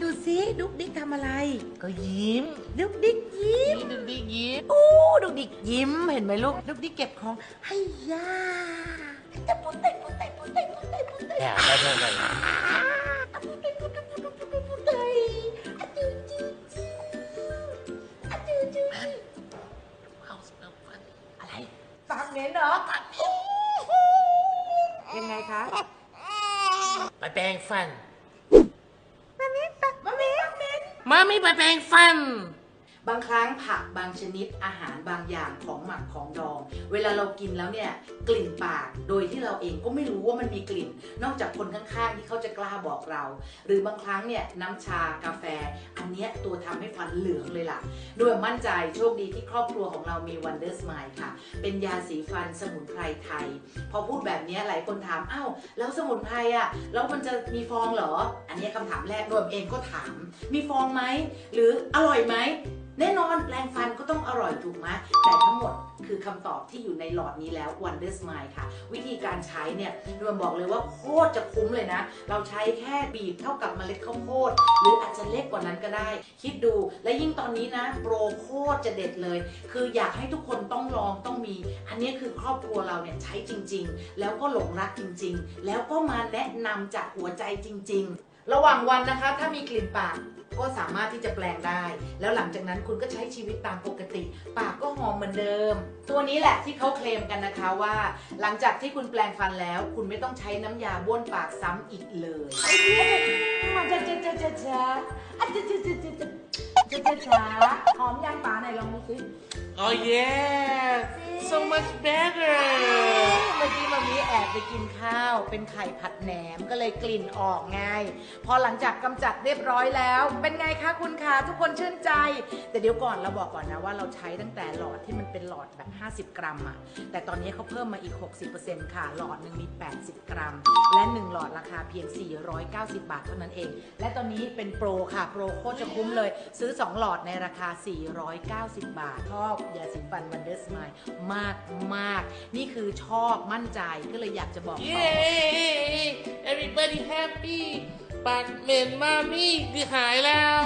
ดูสิดุกดิกทำอะไร ก็ยิ้มดุกดิกยิ้มนี่ดูดิยิ้มอู้ดุกดิกยิ้มเห็นไหมลูกดุกดิกเก็บของให้ย่าแต่ปุ๊บเตะปุ๊บเตะปุ๊บเตะปุ๊บเตะปุ๊บเตะแอบได้ได้ได้ปุ๊บเตะปุ๊บเตะปุ๊บเตะปุ๊บเตะปุ๊บเตะอะจูจูจูอะจูจูจูเอาสเปลฟันอะไรปากเหม็นเหรอยังไงคะ ไปแปรงฟัน มามีปากมามีปากเห มามีไปเพลงฟัน บางครั้งผักบางชนิดอาหารบางอย่างของหมักของดอง เวลาเรากินแล้วเนี่ยกลิ่นปากโดยที่เราเองก็ไม่รู้ว่ามันมีกลิ่น นอกจากคนข้างๆที่เขาจะกล้าบอกเรา หรือบางครั้งเนี่ยน้ำชากาแฟ อันเนี้ยตัวทำให้ฟันเหลืองเลยล่ะด้วยมั่นใจโชคดีที่ครอบครัวของเรามี Wonder Smile ค่ะ เป็นยาสีฟันสมุนไพรไทย พอพูดแบบนี้หลายคนถามอ้าวแล้วสมุนไพรอะแล้วมันจะมีฟองเหรอ อันนี้ยคำถามแรกรวมเองก็ถาม มีฟองไหมหรืออร่อยไหมแน่นอนแรงฟันก็ต้องอร่อยถูกไหมแต่ทั้งหมดคือคำตอบที่อยู่ในหลอดนี้แล้ว Wonder Smile ค่ะ วิธีการใช้เนี่ยรวมบอกเลยว่าโคตรจะคุ้มเลยนะ เราใช้แค่บีบเท่ากับเมล็ดข้าวโพด หรืออาจจะเล็กกว่านั้นก็ได้ คิดดูและยิ่งตอนนี้นะโปรโคตรจะเด็ดเลย คืออยากให้ทุกคนต้องลองต้องมี อันนี้คือครอบครัวเราเนี่ยใช้จริง ๆ แล้วก็หลงรักจริง ๆ แล้วก็มาแนะนำจากหัวใจจริง ๆ ระหว่างวันนะคะถ้ามีกลิ่นปากก็สามารถที่จะแปลงได้ แล้วหลังจากนั้นคุณก็ใช้ชีวิตตามปกติ ปากก็หอมเหมือนเดิม ตัวนี้แหละที่เขาเคลมกันนะคะว่า หลังจากที่คุณแปลงฟันแล้ว คุณไม่ต้องใช้น้ำยาบ้วนปากซ้ำอีกเลยมันจะจะจะจะจะจะจะจะจะจะจะจะหอมยางปาไหนลองดูสิ Oh yeah so much better เมื่อกี้แอบไปกินข้าวเป็นไข่ผัดแหนมก็เลยกลิ่นออกไง พอหลังจากกำจัดเรียบร้อยแล้ว เป็นไงคะคุณคะทุกคนชื่นใจ แต่เดี๋ยวก่อนเราบอกก่อนนะว่าเราใช้ตั้งแต่หลอดที่มันเป็นหลอดแบบ 50 กรัมอะแต่ตอนนี้เขาเพิ่มมาอีก 60%ค่ะ หลอดหนึ่งมี 80 กรัม และ 1 หลอดราคาเพียง 490 บาทเท่านั้นเอง และตอนนี้เป็นโปรค่ะโปรโคตรจะคุ้มเลย ซื้อ 2 หลอดในราคา 490 บาทชอบยาสีฟันวันเดอร์สไมายมากมากนี่คือชอบมั่นใจก็เลยอยากจะบอกต่อ Yay everybody happy ปากเหม็นมามี่คือหายแล้ว